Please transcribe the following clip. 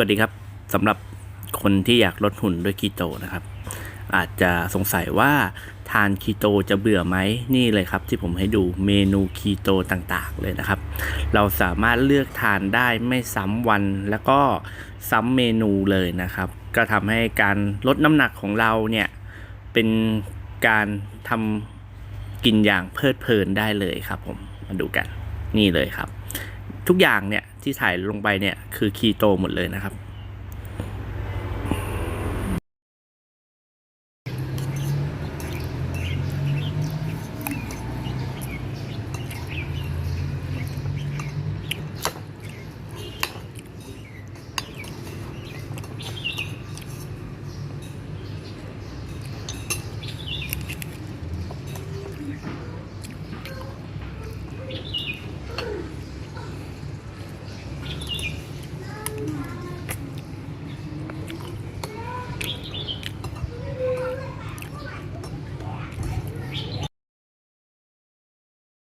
วัสดีครับสำหรับคนที่อยากลดหุ่นด้วยคีโตนะครับ อาจจะสงสัยว่าทานคีโตจะเบื่อไหมนี่เลยครับ ที่ผมให้ดูเมนูคีโตต่างๆเลยนะครับ เราสามารถเลือกทานได้ไม่ซ้ำวันแล้วก็ซ้ำเมนูเลยนะครับ ก็ทำให้การลดน้ำหนักของเราเนี่ยเป็นการทำกินอย่างเพลิดเพลินได้เลยครับผมมาดูกันนี่เลยครับ ทุกอย่างเนี่ย ที่ถ่ายลงไปเนี่ยคือคีโตหมดเลยนะครับ